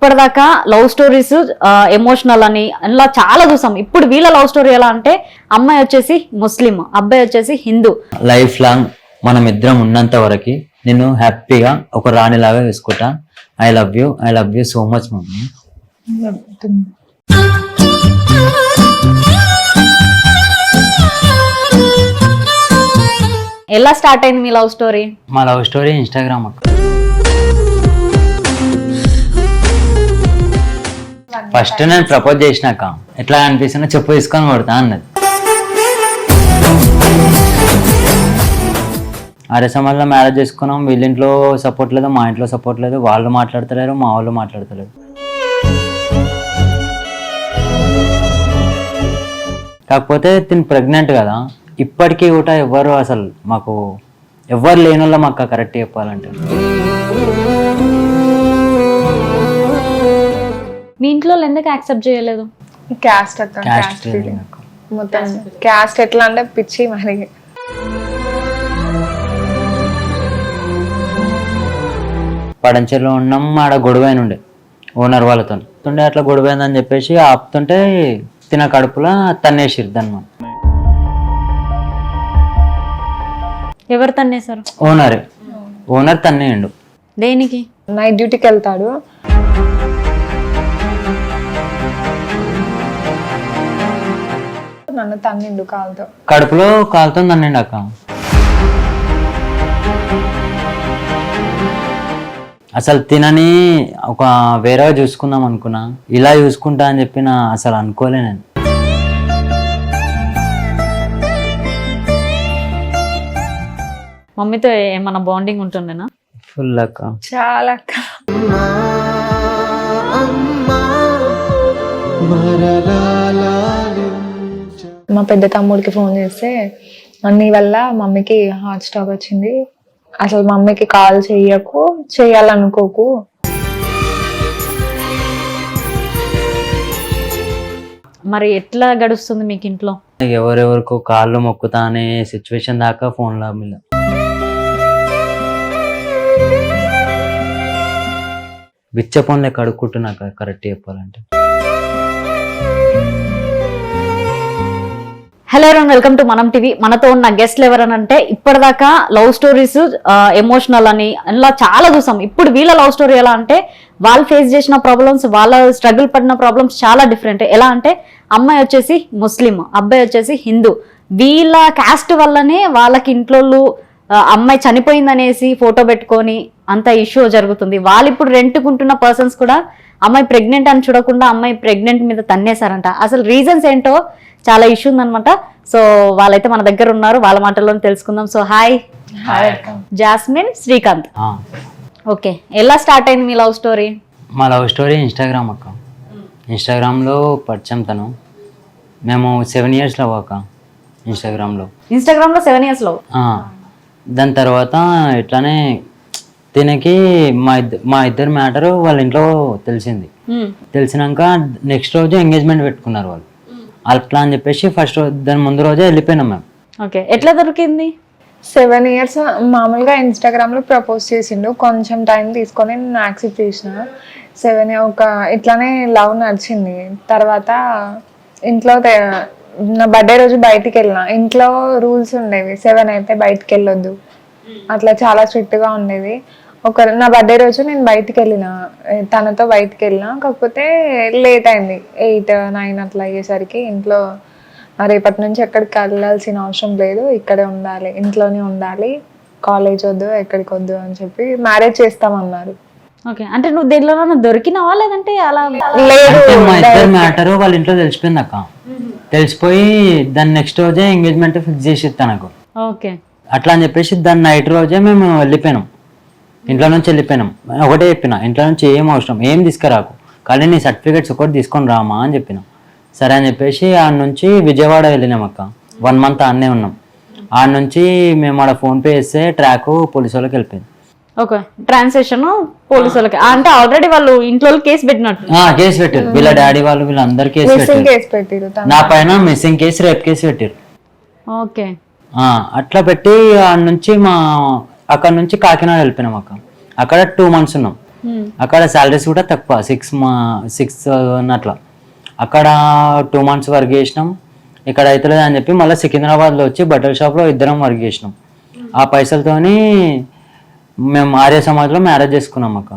ఇప్పటిదాకా love stories emotional అని ఇలా చాలా చూసాం. ఇప్పుడు వీళ్ళ లవ్ స్టోరీ ఎలా అంటే అమ్మాయి వచ్చేసి ముస్లిం అబ్బాయి వచ్చేసి హిందూ. లైఫ్ లాంగ్ మనం ఇద్దరం ఉన్నంత వరకు నేను హ్యాపీగా ఒక రాణిలాగా వేసుకుంటా. I love you I love you so much mummy. ఎలా స్టార్ట్ అయింది మీ లవ్ స్టోరీ? మా లవ్ స్టోరీ ఇన్స్టాగ్రామ్ అక్క. ఫస్ట్ నేను ప్రపోజ్ చేసినాక ఎట్లా అనిపిస్తున్నా చెప్పు తీసుకొని కొడతా అన్నది. అరసమల్లో మ్యారేజ్ చేసుకున్నాం వీళ్ళింట్లో సపోర్ట్ లేదు మా ఇంట్లో సపోర్ట్ లేదు వాళ్ళు మాట్లాడతలేరు మా వాళ్ళు మాట్లాడతలేరు. కాకపోతే తిని ప్రెగ్నెంట్ కదా ఇప్పటికీ కూడా ఎవ్వరు అసలు మాకు ఎవ్వరు లేని వాళ్ళ మాకు కరెక్ట్ చెప్పాలంటే. మీ ఇంట్లో వాళ్ళు ఎందుకు యాక్సెప్ట్ చేయలేదు? క్యాస్ట్ అక్క క్యాస్ట్ ఫీలింగ్ మొత్తం క్యాస్ట్ ఎట్లా అంటే పిచ్చి మరి. పడంచెలో ఉన్నాం ఆడ గొడవైన ఉండే ఓనర్ వాళ్ళతో. ఉండే అట్లా గొడవైందని చెప్పేసి ఆపుతుంటే తిన కడుపులో తన్నేసిరు దాన్ని ఎవరు తన్నేశారు? ఓనరే. ఓనర్ తన్నేయండు. దేనికి? నైట్ డ్యూటీకి వెళ్తాడు. నన్ను తన్నిండు కాలుతో. కడుపులో కాలుతో తన్నిండు అక్క. అసలు తినని ఒక వేరే చూసుకుందాం అనుకున్నా. ఇలా చూసుకుంటా అని చెప్పి నా అసలు అనుకోలే నేను. మమ్మీతో ఏమన్నా బాండింగ్ ఉంటుండేనా? ఫుల్ అక్క. చాలా అక్క. మా పెద్ద తమ్ముడికి ఫోన్ చేస్తే నీ వల్ల మమ్మీకి హార్ట్ స్టాక్ వచ్చింది. అసలు మమ్మీకి కాల్ చెయ్యకు చేయాలనుకోకు మరి ఎట్లా గడుస్తుంది మీకు ఇంట్లో? ఎవరెవరికో కాళ్ళు మొక్కుతా అనే సిచ్యువేషన్ దాకా ఫోన్లో మీద బిచ్చ పనులే కడుక్కుంటున్నా కరెక్ట్ చెప్పాలంటే. Hello and welcome to Manam TV మనతో ఉన్న గెస్ట్లు ఎవరనంటే ఇప్పటిదాకా లవ్ స్టోరీస్ ఎమోషనల్ అని ఇలా చాలా చూసాం. ఇప్పుడు వీళ్ళ లవ్ స్టోరీ ఎలా అంటే వాళ్ళు ఫేస్ చేసిన ప్రాబ్లమ్స్ వాళ్ళ స్ట్రగుల్ పడిన ప్రాబ్లమ్స్ చాలా డిఫరెంట్ ఎలా అంటే అమ్మాయి వచ్చేసి ముస్లిం అబ్బాయి వచ్చేసి హిందూ. వీళ్ళ క్యాస్ట్ వల్లనే వాళ్ళకి ఇంట్లో అమ్మాయి చనిపోయిందనేసి ఫోటో పెట్టుకొని అంత ఇష్యూ జరుగుతుంది. వాళ్ళు ఇప్పుడు రెంట్కుంటున్న పర్సన్స్ కూడా అమ్మాయి ప్రెగ్నెంట్ అని చూడకుండా అమ్మాయి ప్రెగ్నెంట్ మీద తన్నేశారంట. అసలు రీజన్స్ ఏంటో చాలా ఇష్యూ ఉందన్నమాట. సో వాళ్ళైతే మన దగ్గర ఉన్నారు వాళ్ళ మాటల్లో తెలుసుకుందాం. సో హాయ్ జాస్మిన్ శ్రీకాంత్ ఆ, ఓకే ఎలా స్టార్ట్ అయింది మీ లవ్ స్టోరీ మా లవ్ స్టోరీ ఇన్స్టాగ్రామ్ అక్క. ఇన్స్టాగ్రామ్లో పరిచయం తను. మేము సెవెన్ ఇయర్స్ లవ్ అక్క ఇన్స్టాగ్రామ్లో ఇన్స్టాగ్రామ్లో సెవెన్ ఇయర్స్లో ఆ, దాని తర్వాత ఇట్లానే తినకి మా ఇద్దరు మా ఇద్దరు మ్యాటరు వాళ్ళ ఇంట్లో తెలిసింది. తెలిసినాక నెక్స్ట్ రోజు ఎంగేజ్మెంట్ పెట్టుకున్నారు వాళ్ళు. అట్లా అని చెప్పేసి ఫస్ట్ దాని ముందు రోజే వెళ్ళిపోయినాం మేము. ఓకే. ఎట్లా దొరికింది? సెవెన్ ఇయర్స్ మామూలుగా ఇన్స్టాగ్రామ్లో ప్రపోజ్ చేసిండు. కొంచెం టైం తీసుకొని నేను యాక్సెప్ట్ చేసిన. సెవెన్ ఒక ఇట్లానే లవ్ నడిచింది. తర్వాత ఇంట్లో నా బర్త్డే రోజు బయటికి వెళ్ళిన. ఇంట్లో రూల్స్ ఉండేవి. సెవెన్ అయితే బయటికి వెళ్ళొద్దు. అట్లా చాలా స్ట్రిక్ట్గా ఉండేది. ఒక నా బర్త్డే రోజు నేను బయటికి వెళ్ళిన తనతో బయటికి వెళ్ళిన కాకపోతే లేట్ అయింది. ఎయిట్ నైన్ అట్లా అయ్యేసరికి ఇంట్లో "ఆ, రేపటి నుంచి ఎక్కడికి వెళ్ళాల్సిన అవసరం లేదు. ఇక్కడే ఉండాలి ఇంట్లోనే ఉండాలి. కాలేజ్ వద్దు ఎక్కడికి వద్దు అని చెప్పి మ్యారేజ్ చేస్తామన్నారు. ఓకే అంటే నువ్వు దేనిలోనన్నా దొరికినావా లేదంటే అలా లేదు. అంటే మా ఇద్దరు మ్యాటర్ వాళ్ళ ఇంట్లో తెలిసిపోయింది అక్క తెలిసిపోయి దాని నెక్స్ట్ రోజే ఎంగేజ్మెంట్ ఫిక్స్ చేసి తనకు. ఓకే అట్లా అని చెప్పేసి దాని నైట్ రోజే మేము వెళ్ళిపోయినాం. ఇంట్లో నుంచి వెళ్ళిపోయినాం. ఒకటే చెప్పిన ఇంట్లో నుంచి ఏం అవసరం ఏం తీసుకురాకు. కానీ నీ సర్టిఫికేట్స్ ఒకటి తీసుకొని రామా అని చెప్పినాం. సరే అని చెప్పేసి ఆడ నుంచి విజయవాడ వెళ్ళినాం అక్క. వన్ మంత్ ఆడనే ఉన్నాం. ఆడ నుంచి మేము ఆడ ఫోన్పే చేస్తే ట్రాక్ పోలీసు వాళ్ళకి వెళ్ళిపోయింది. ఓకే ట్రాన్సాక్షన్ పోలీసు వాళ్ళకి. అంటే ఆల్రెడీ వాళ్ళు ఇంట్లో కేసు పెట్టినట్టు. ఆ, కేసు పెట్టారు వీళ్ళ డాడీ వాళ్ళు వీళ్ళందరూ కేసు పెట్టారు కేసు పెట్టిరు తను. నా పైన మిస్సింగ్ కేసు రేప్ కేసు పెట్టారు ఓకే. ఆ, అట్లా పెట్టి ఆడ నుంచి మా అక్కడ నుంచి కాకినాడ వెళ్ళిపోయినాం అక్క. అక్కడ టూ మంత్స్ ఉన్నాం. ఉమ్, అక్కడ శాలరీస్ కూడా తక్కువ సిక్స్ మా సిక్స్ అట్లా. అక్కడ టూ మంత్స్ వర్క్ చేసినాం. ఇక్కడ అవుతలేదు అని చెప్పి మళ్ళీ సికింద్రాబాద్లో వచ్చి బట్టల షాప్లో ఇద్దరం వర్క్ చేసినాం. ఆ పైసలతోని మేము ఆర్య సమాజ్లో మ్యారేజ్ చేసుకున్నాం అక్క.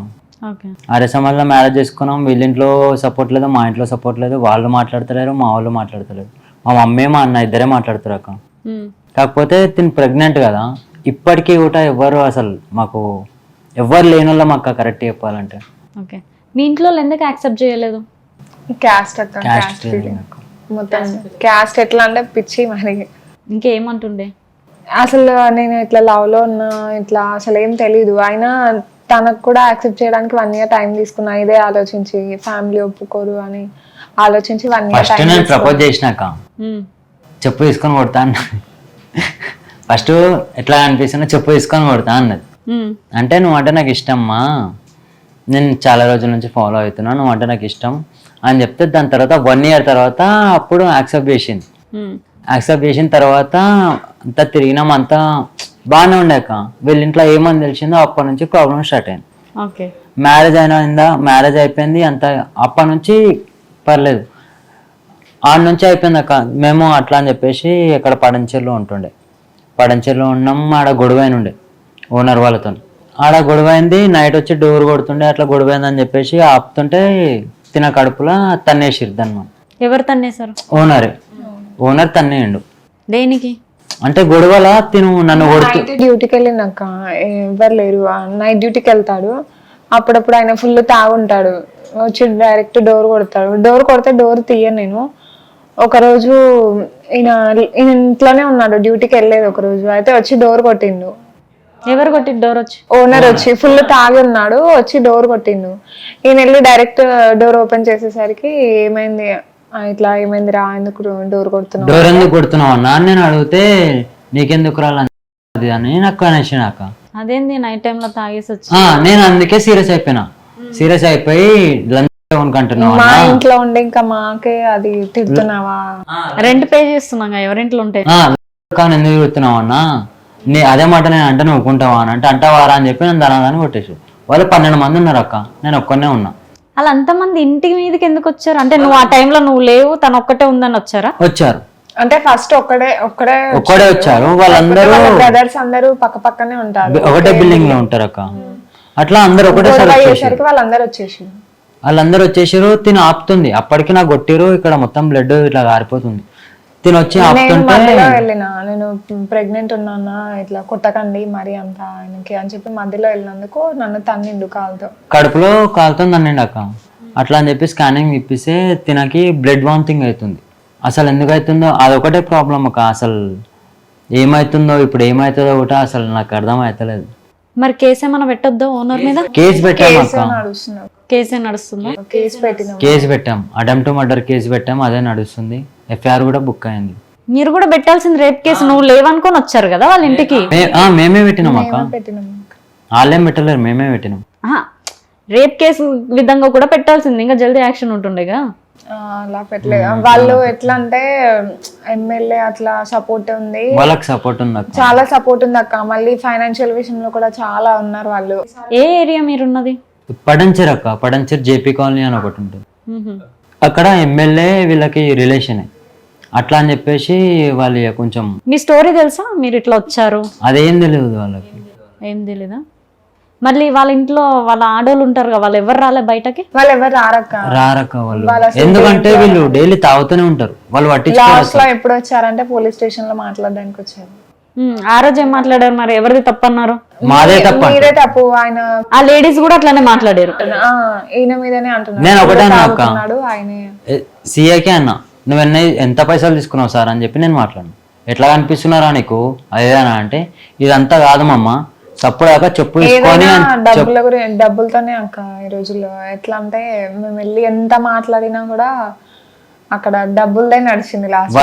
ఆర్య సమాజ్లో మ్యారేజ్ చేసుకున్నాం. వీళ్ళింట్లో సపోర్ట్ లేదు మా ఇంట్లో సపోర్ట్ లేదు. వాళ్ళు మాట్లాడతలేరు మా వాళ్ళు మాట్లాడతలేరు. మా మమ్మీ మా అన్న ఇద్దరే మాట్లాడతారు అక్క. ఉమ్, కాకపోతే తిని ప్రెగ్నెంట్ కదా. ఇప్పటికీ కూడా ఎవరు అసలు మాకు ఎవరు లేని వాళ్ళం అక్క కరెక్ట్ చెప్పాలంటే. ఓకే. మీ ఇంట్లో వాళ్ళు ఎందుకు యాక్సెప్ట్ చేయలేదు? క్యాస్ట్ అక్క మొత్తం క్యాస్ట్ ఎట్లా అంటే పిచ్చి మరి. ఇంకేమంటుండే? అసలు నేను ఇట్లా లవ్లో ఉన్నా ఇట్లా అసలు ఏం తెలీదు. అయినా తనకు కూడా యాక్సెప్ట్ చేయడానికి వన్ ఇయర్ టైం తీసుకున్నా. ఇదే ఆలోచించి ఫ్యామిలీ ఒప్పుకోరు అని ఆలోచించి వన్ ఇయర్ ఫస్ట్ టైం నేను ప్రపోజ్ చేసినాక చెప్పు తీసుకొని కొడతా అన్న. ఫస్ట్ ఎట్లా అనిపిస్తున్నా చెప్పు తీసుకొని కొడతా అన్నది. అంటే నువ్వు అంటే నాకు ఇష్టమ్మా. నేను చాలా రోజుల నుంచి ఫాలో అవుతున్నా నువ్వు అంటే నాకు ఇష్టం అని చెప్తే దాని తర్వాత వన్ ఇయర్ తర్వాత అప్పుడు యాక్సెప్ట్ చేసింది. యాక్సెప్ట్ చేసిన తర్వాత అంతా తిరిగినాం అంతా బాగానే ఉండేక వీళ్ళ ఇంట్లో ఏమని తెలిసిందో అప్పటి నుంచి ప్రాబ్లం స్టార్ట్ అయింది. ఓకే. మ్యారేజ్ అయినా మ్యారేజ్ అయిపోయింది అంత అప్పటి నుంచి పర్లేదు. ఆడ నుంచి అయిపోయింది అక్క. మేము అట్లా అని చెప్పేసి ఇక్కడ పడంచెర్లో ఉంటుండే. పడంచెర్లో ఉన్నాం ఆడ గొడవైన ఉండే ఓనర్ వాళ్ళతో ఆడ గొడవైంది నైట్ వచ్చి డోర్ కొడుతుండే అట్లా గొడవైంది అని చెప్పేసి ఆపుతుంటే తిన కడుపులో తన్నేసిరు దాన్ని ఎవరు తన్నేశారు? ఓనరే ఓనర్ తన్నేయండు. దేనికి? అంటే గొడవల తిను నన్ను కొడుతూ. డ్యూటీకి వెళ్ళినాక ఎవరు లేరు. నైట్ డ్యూటీకి వెళ్తాడు అప్పుడప్పుడు ఆయన ఫుల్ తాగుంటాడు. వచ్చి డైరెక్ట్ డోర్ కొడతాడు. డోర్ కొడితే డోర్ తీయను నేను. ఒక రోజు ఈయన ఈయన ఇంట్లోనే ఉన్నాడు డ్యూటీకి వెళ్ళలేదు ఒక రోజు. అయితే వచ్చి డోర్ కొట్టిండు. ఎవరు కొట్టి డోర్ వచ్చి? ఓనర్ వచ్చి ఫుల్ తాగి ఉన్నాడు వచ్చి డోర్ కొట్టిండు. ఈయన వెళ్ళి డైరెక్ట్ డోర్ ఓపెన్ చేసేసరికి ఏమైంది? ఇట్లా ఏమైంది రా ఎందుకు డోర్ కొడుతున్నావు? డోర్ ఎందుకు కొడుతున్నావు అన్న? అని నేను అడిగితే నీకెందుకు రాలి అని నాకు అనేసి నాక. అదేంది? నైట్ టైంలో తాగేసి వచ్చి? ఆ, నేను అందుకే సీరియస్ అయిపోయినా. సీరియస్ అయిపోయి మా ఇంట్లో ఉండే ఇంకా మాకే అది తిడుతున్నావా? రెంట్ పే చేస్తున్నాం కదా, ఎవరింట్లో ఉంటాయి కానీ ఎందుకు తిరుగుతున్నావు అన్న? నీ అదే మాట నేను అంటే నువ్వు ఒప్పుకుంటావా అని అంటే అంటావారా అని చెప్పి నేను దాని కొట్టేసి వాళ్ళు పన్నెండు మంది ఉన్నారు అక్క నేను ఒక్కనే ఉన్నా. అలా అంతమంది ఇంటి మీదకి ఎందుకు వచ్చారు? అంటే నువ్వు ఆ టైంలో నువ్వు లేవు తను ఒక్కటే ఉందని వచ్చారా? వచ్చారు. అంటే ఫస్ట్ ఒక్కడే ఒక్కడే ఒక్కడే వచ్చారు. వాళ్ళందరూ బ్రదర్స్ అందరూ పక్క పక్కనే ఉంటారు. ఒకటే బిల్డింగ్లో ఉంటారు అక్క. అట్లా అందరు అయ్యేసరికి వాళ్ళందరూ వచ్చేసి వాళ్ళందరూ వచ్చేసారు తిని ఆపుతుంది. అప్పటికి నాకు కొట్టిరు ఇక్కడ మొత్తం బ్లడ్ ఇట్లా గారిపోతుంది. తిని వచ్చి నేను ఆపుతుంటే వెళ్ళిన. నేను ప్రెగ్నెంట్ ఉన్నానా ఇట్లా కొట్టకండి మరి అంత ఆయనకి అని చెప్పి మధ్యలో వెళ్ళినందుకు నన్ను తన్నిండు కాలుతో. కడుపులో కాలుతుంది అనండి అక్క అట్లా అని చెప్పి స్కానింగ్ ఇప్పిస్తే తినకి బ్లడ్ వామిటింగ్ అవుతుంది అసలు ఎందుకు అవుతుందో అదొకటే ప్రాబ్లం అక్క. అసలు ఏమవుతుందో ఇప్పుడు ఏమవుతుందో కూడా అసలు నాకు అర్థం అవుతలేదు మరి కేసు ఏమైనా పెట్టొద్దా ఓనర్ మీద? కేసు పెట్టాం అక్క? నడుస్తున్నాం కేసే నడుస్తుందా? కేసు పెట్టినాం కేసు పెట్టాం. అటెంప్ట్ మర్డర్ కేసు పెట్టాం అదే నడుస్తుంది. ఎఫ్ఐఆర్ కూడా బుక్ అయింది. మీరు కూడా పెట్టాల్సింది రేప్ కేసు. నువ్వు లేవనుకొని వచ్చారు కదా వాళ్ళ ఇంటికి? మే- ఆ, మేమే పెట్టినాం అక్క. పెట్టినాం వాళ్ళేం పెట్టలేరు మేమే పెట్టినాం. ఆహా, రేప్ కేసు విధంగా కూడా పెట్టాల్సింది. ఇంకా జల్దీ యాక్షన్ ఉంటుండేగా? అలా పెట్టలేదు వాళ్ళు ఎట్లా అంటే ఎమ్మెల్యే అట్లా సపోర్ట్ ఉంది. వాళ్ళకి సపోర్ట్ ఉంది చాలా సపోర్ట్ ఉంది అక్క. మళ్ళీ ఫైనాన్షియల్ విషయంలో కూడా చాలా ఉన్నారు వాళ్ళు. ఏ ఏరియా మీరున్నది? పడంచర్ అక్క. పడంచర్ జేపీ కాలనీ అని ఒకటి ఉంటుంది. అక్కడ ఎమ్మెల్యే వీళ్ళకి రిలేషనే అట్లా అని చెప్పేసి వాళ్ళు ఇక కొంచెం మీ స్టోరీ తెలుసా? మీరు ఇట్లా వచ్చారు. అదేం తెలియదు వాళ్ళకి. ఏం తెలీదా? మళ్ళీ వాళ్ళ ఇంట్లో వాళ్ళ ఆడోళ్ళు ఉంటారు కదా వాళ్ళు ఎవరు రాలే బయటకి? వాళ్ళు ఎవరు రారక్క? రారక్క వాళ్ళు. ఎందుకంటే వీళ్ళు డైలీ తాగుతూనే ఉంటారు. వాళ్ళు పట్టించుకోరు లాస్ట్లో ఎప్పుడు వచ్చారంటే పోలీస్ స్టేషన్లో మాట్లాడడానికి వచ్చారు. ఆ రోజు ఏం మాట్లాడారు మరి? ఎవరిది తప్పన్నారు? మాదే తప్ప మీరే తప్పు. ఆయన ఆ లేడీస్ కూడా అట్లానే మాట్లాడారు. ఆ, ఈయన మీదనే అంటున్నాడు నేను ఒకటే అన్నా అక్క. తాగుతున్నాడు ఆయనే. సీఏకే అన్న. నువ్వు ఎన్న ఎంత పైసలు తీసుకున్నావు సార్ అని చెప్పి నేను మాట్లాడు ఎట్లా కనిపిస్తున్నారా నీకు? అదేనా అంటే ఇదంతా కాదు మమ్మ తప్పుడాక చెప్పు తీసుకొని ఏదైనా అని డబ్బుల గురించి డబ్బులతోనే అక్క ఈ రోజుల్లో. ఎట్లా అంటే మేము వెళ్ళి ఎంత మాట్లాడినా కూడా అక్కడ డబ్బులదే నడిచింది లాస్ట్.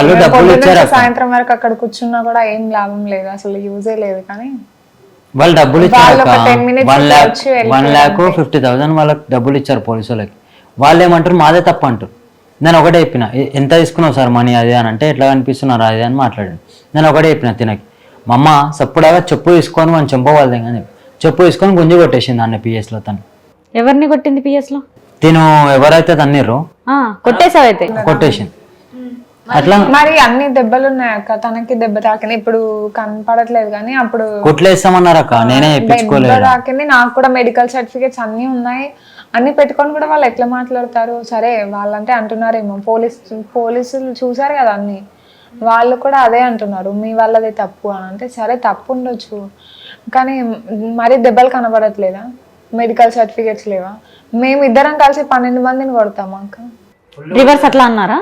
సాయంత్రం వరకు అక్కడ కూర్చున్నా కూడా ఏం లాభం లేదు. అసలు యూజే లేదు కానీ వాళ్ళు డబ్బులు ఇచ్చారు ఒక 10 minutes వన్ ఇట్లా ల్యాక్ వచ్చి వెళ్ళిపోయారు వన్ ల్యాక్ ఫిఫ్టీ థౌసండ్ వాళ్ళకి డబ్బులు ఇచ్చారు పోలీసు వాళ్ళకి వాళ్ళు ఏమంటారు మాదే తప్పు అంటారు నేను ఒకటే చెప్పిన "ఎ- ఎంత తీసుకున్నావు సార్ మనీ అది అని అంటే ఎట్లా కనిపిస్తున్నారు అది అని మాట్లాడాను నేను ఒకటే చెప్పిన తినకి. మా అమ్మ సప్పుడాగా చెప్పు తీసుకొని మనం చెంపవాళ్ళదే కానీ చెప్పు తీసుకొని గుంజి కొట్టేసింది అన్న పిఎస్లో తను. ఎవరిని కొట్టింది పిఎస్లో? తిను ఎవరైతే తన్నిర్రో ఆ, కొట్టేసావైతే కొట్టేసింది. అట్లా మరి అన్ని దెబ్బలు ఉన్నాయి అక్క తనకి దెబ్బ తాకింది. ఇప్పుడు కనపడట్లేదు కానీ అప్పుడు కుట్లేస్తామన్నారు అక్క నేనే దెబ్బ తాకింది. నాకు కూడా మెడికల్ సర్టిఫికేట్స్ అన్ని ఉన్నాయి. అన్ని పెట్టుకొని కూడా వాళ్ళు ఎట్లా మాట్లాడతారు? సరే వాళ్ళంటే అంటున్నారేమో. పోలీస్ పోలీసులు చూసారు కదా అన్ని. వాళ్ళు కూడా అదే అంటున్నారు మీ వాళ్ళదే తప్పు అని. అంటే సరే తప్పు ఉండొచ్చు కానీ మరి దెబ్బలు కనబడట్లేదా? మెడికల్ సర్టిఫికేట్స్ లేవా? మేము ఇద్దరం కలిసి పన్నెండు మందిని కొడతాం అక్క? రివర్స్ అట్లా అన్నారా?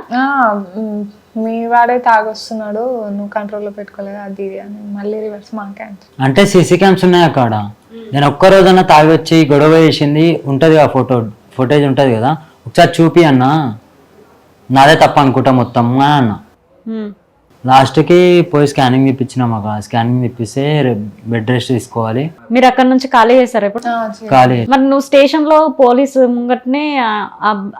మ్, వాడే తాగొస్తున్నాడు నువ్వు కంట్రోల్లో పెట్టుకోలేదు? అది ఇది అని. మళ్ళీ రివర్స్ మాకే. అంటే సీసీ క్యామ్స్ ఉన్నాయి అక్కడ. నేను ఒక్క రోజన్నా తాగి వచ్చి గొడవ చేసింది ఉంటది ఆ ఫోటో ఫుటేజ్ ఉంటది కదా. ఒకసారి చూపి అన్న. నాదే తప్ప అనుకుంటా మొత్తం అని అన్న. లాస్ట్కి పోయి స్కానింగ్ తెప్పించినాం అక్క. స్కానింగ్ తెప్పిస్తే బెడ్ రెస్ట్ తీసుకోవాలి. మీరు అక్కడ నుంచి ఖాళీ చేశారు ఇప్పుడు? ఖాళీ మరి నువ్వు స్టేషన్లో పోలీసు ముంగట్నే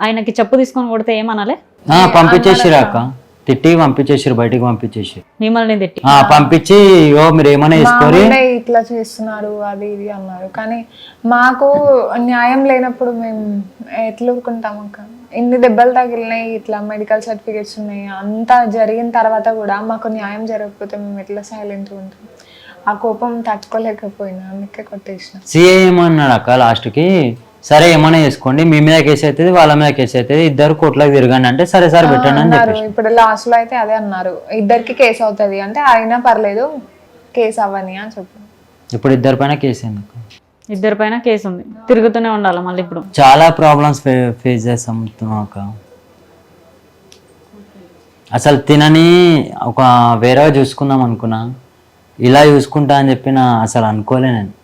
ఆయనకి చెప్పు తీసుకొని కొడితే ఏమనాలే? ఆ, పంపించేసిరు అక్క. తిట్టి పంపించేసిరు బయటికి పంపించేసి మిమ్మల్ని తిట్టి. ఆ, పంపించి ఓ మీరు ఏమైనా మామూలే ఇట్లా చేస్తున్నారు అది ఇది అన్నారు కానీ మాకు న్యాయం లేనప్పుడు మేము ఎట్లా ఊరుకుంటాం అక్క? ఇన్ని దెబ్బలు తగిలినాయి ఇట్లా మెడికల్ సర్టిఫికేట్స్ ఉన్నాయి అంతా జరిగిన తర్వాత కూడా మాకు న్యాయం జరగకపోతే మేము ఎట్లా సైలెంట్ ఉంటాం? ఆ కోపం తట్టుకోలేకపోయినా అందుకే కొట్టేసిన. సిఏ ఏమన్నాడు అక్క లాస్ట్కి సరే ఏమైనా చేసుకోండి మీ మీద కేసు అవుతుంది వాళ్ళ మీద కేసు అవుతుంది ఇద్దరు కోట్లకు తిరగండి అంటే సరే సరే పెట్టండి అని అన్నారు. చెప్పేసి. ఇప్పుడు లాస్ట్లో అయితే అదే అన్నారు. ఇద్దరికి కేసు అవుతుంది అంటే అయినా పర్లేదు కేసు అవ్వని అని చెప్పారు. ఇప్పుడు ఇద్దరి పైన కేసు అయింది అక్క. ఇద్దరి పైన కేసు ఉంది. తిరుగుతూనే ఉండాలి మళ్ళీ ఇప్పుడు. చాలా ప్రాబ్లమ్స్ ఫేస్ చేస్తాం అక్క. అసలు తినని ఒక వేరే చూసుకుందాం అనుకున్నా. ఇలా చూసుకుంటా అని చెప్పి నా అసలు అనుకోలే నేను.